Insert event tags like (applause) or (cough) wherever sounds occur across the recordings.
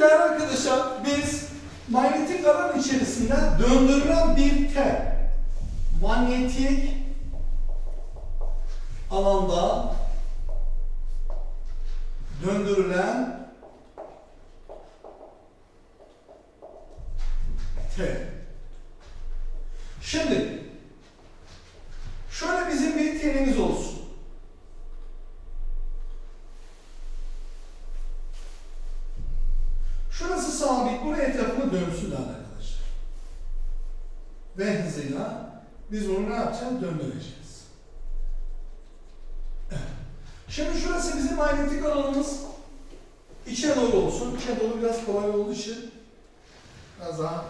değerli arkadaşlar biz manyetik alan içerisinde döndürülen bir tel manyetik alanda döndürülen tel. Şimdi şöyle bizim bir telimiz olsun. Şurası sabit, buraya etrafını dönsün arkadaşlar. Ve hızıyla biz onu ne yapacağız? Döndüreceğiz. Şimdi şurası bizim manyetik alanımız. İçe doğru olsun. İçe doğru biraz kolay olduğu için biraz daha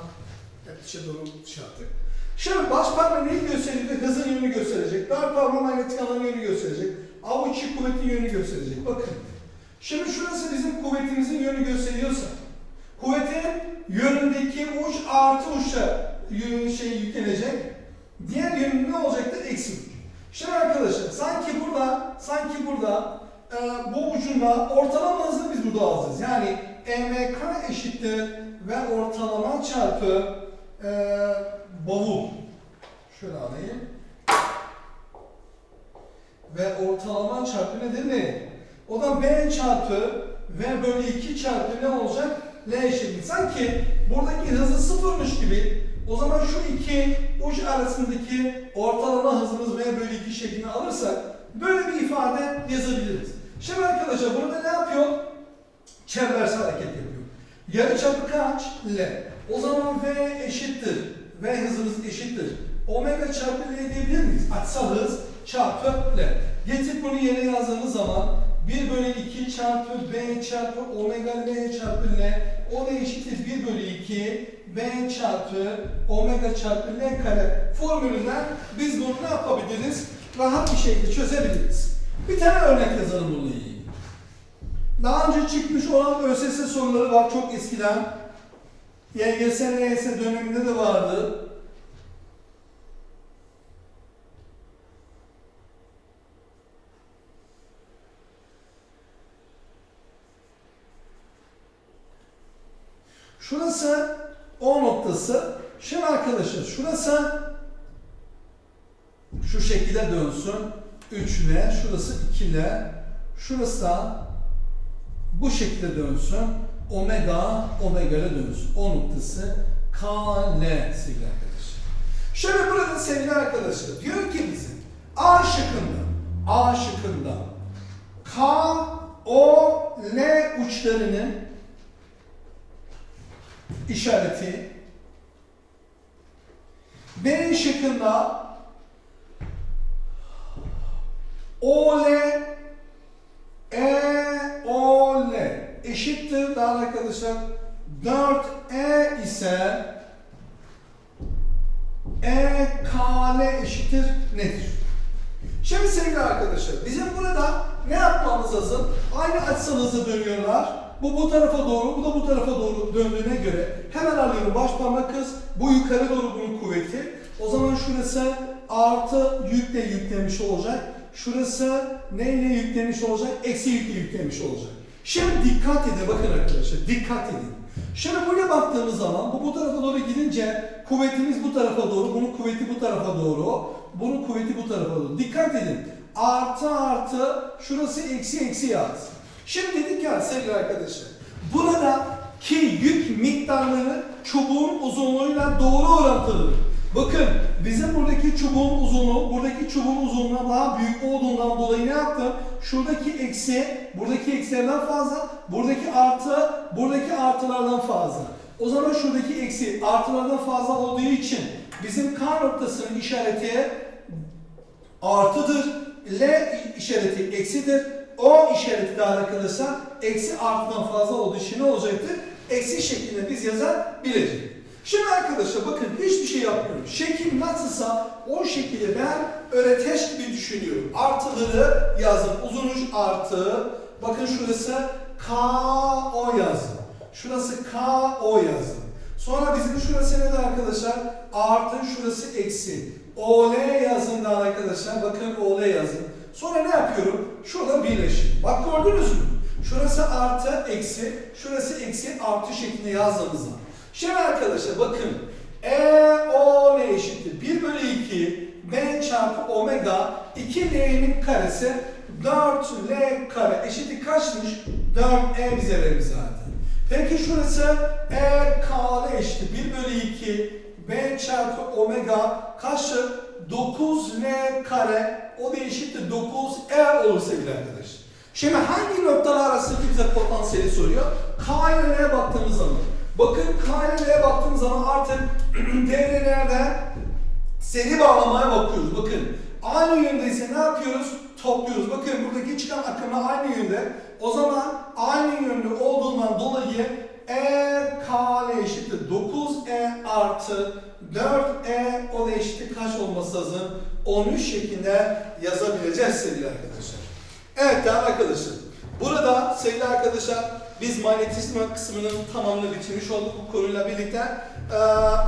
hep içe doğru şey yaptık. Şimdi baş parmağı neyi gösterecek? Hızın yönünü gösterecek. Dar parmağı manyetik alanın yönünü gösterecek. Avuç kuvvetin yönünü gösterecek. Bakın. Şimdi şurası bizim kuvvetimizin yönü gösteriyorsa kuvvetin yönündeki uç artı uçta yönü şey yüklenecek. Diğer yönü ne olacaktır? Eksi uç. Şimdi arkadaşlar sanki burada sanki burada e, bu ucunda ortalama hızını biz burada alacağız. Yani EMK eşittir ve ortalama çarpı e, bavul. Şöyle alayım. Ve ortalama çarpı nedir ne? O da B çarpı V bölü 2 çarpı ne olacak? L eşittir. Sanki buradaki hızı sıfırmış gibi o zaman şu iki uç arasındaki ortalama hızımız V bölü 2 şeklinde alırsak böyle bir ifade yazabiliriz. Şimdi arkadaşlar burada ne yapıyor? Çembersel hareket yapıyor. Yarıçapı kaç? L. O zaman V eşittir. V hızımız eşittir. Omega çarpı L diyebilir miyiz? Açsal hız çarpı L. Getir bunu yerine yazdığımız zaman 1 bölü 2 çarpı B çarpı omega L çarpı L o da eşittir 1 bölü 2 B çarpı omega çarpı L kare formülünden biz bunu ne yapabiliriz? Rahat bir şekilde çözebiliriz. Bir tane örnek yazalım bununla ilgili. Daha önce çıkmış olan ÖSS soruları var çok eskiden. YGS, NYS döneminde de vardı. Şurası O noktası. Şimdi arkadaşlar şurası şu şekilde dönsün. 3L, şurası 2L, şurası da bu şekilde dönsün. Omega, omega ile dönsün. O noktası KL sevgili arkadaşlar. Şöyle burada sevgili arkadaşlar diyor ki bize A şıkkında, A şıkkında K, O, L uçlarının işareti B şıkkında O, L, E, O, L eşittir daha arkadaşlar 4E ise E, K, L eşittir nedir? Şimdi sevgili arkadaşlar bizim burada ne yapmamız lazım? Aynı açısal hızla dönüyorlar. Bu bu tarafa doğru, bu da bu tarafa doğru döndüğüne göre hemen alıyorum baş parmak hız, bu yukarı doğru bunun kuvveti. O zaman şurası artı yükle yüklemiş olacak. Şurası neyle yüklemiş olacak? Eksi yükle yüklemiş olacak. Şimdi dikkat edin bakın arkadaşlar dikkat edin. Şimdi buraya baktığımız zaman bu bu tarafa doğru gidince kuvvetimiz bu tarafa doğru, bunun kuvveti bu tarafa doğru, bunun kuvveti bu tarafa doğru. Dikkat edin. Artı artı şurası eksi eksi yaz. Şimdi dedik ya sevgili arkadaşlar. Burada ki yük miktarları çubuğun uzunluğuyla doğru orantılıdır. Bakın bizim buradaki çubuğun uzunluğu, buradaki çubuğun uzunluğuna daha büyük olduğundan dolayı ne yaptım? Şuradaki eksi, buradaki eksilerden fazla, buradaki artı, buradaki artılardan fazla. O zaman şuradaki eksi artılardan fazla olduğu için bizim K noktasının işareti artıdır. L işareti eksidir. O işareti de arkadaşlar eksi artıdan fazla olduğu için ne olacaktır? Eksi şeklinde biz yazabiliriz. Şimdi arkadaşlar bakın hiçbir şey yapmıyorum. Şekil nasılsa o şekilde ben öğreteş gibi düşünüyorum. Artıları yazın. Uzun artı. Bakın şurası K O yazın. Şurası K O yazın. Sonra bizim şurası ne arkadaşlar? Artı şurası eksi. OL yazın da arkadaşlar. Bakın OL yazın. Sonra ne yapıyorum? Şurada birleşim. Bak gördünüz mü? Şurası artı eksi, şurası eksi artı şeklinde yazdığımızda. Şimdi arkadaşlar bakın. E o ne eşittir? 1 bölü 2 b çarpı omega 2 l'nin karesi 4l kare eşittir kaçmış? 4e bize verir zaten. Peki şurası e k'lı eşittir. 1 bölü 2 b çarpı omega kaçtır? 9l kare o da eşittir 9e olur sevgili arkadaşlar. Şimdi hangi noktalar arasındaki bize potansiyeli soruyor? K ile L'ye baktığımız zaman. Bakın K ile L'ye baktığımız zaman artık (clears throat) devrelerde seri bağlamaya bakıyoruz. Bakın aynı yöndeyse ne yapıyoruz? Topluyoruz. Bakın buradaki çıkan akımla aynı yönde. O zaman aynı yönde olduğundan dolayı E K ile eşittir 9E artı 4E o da eşittir kaç olması lazım? 13 şeklinde yazabileceğiz sevgili arkadaşlar. Evet değerli arkadaşlar. Burada sevgili arkadaşlar biz manyetizma kısmının tamamını bitirmiş olduk bu konuyla birlikte. Ee,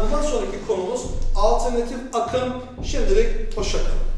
bundan sonraki konumuz alternatif akım. Şimdilik hoşçakalın.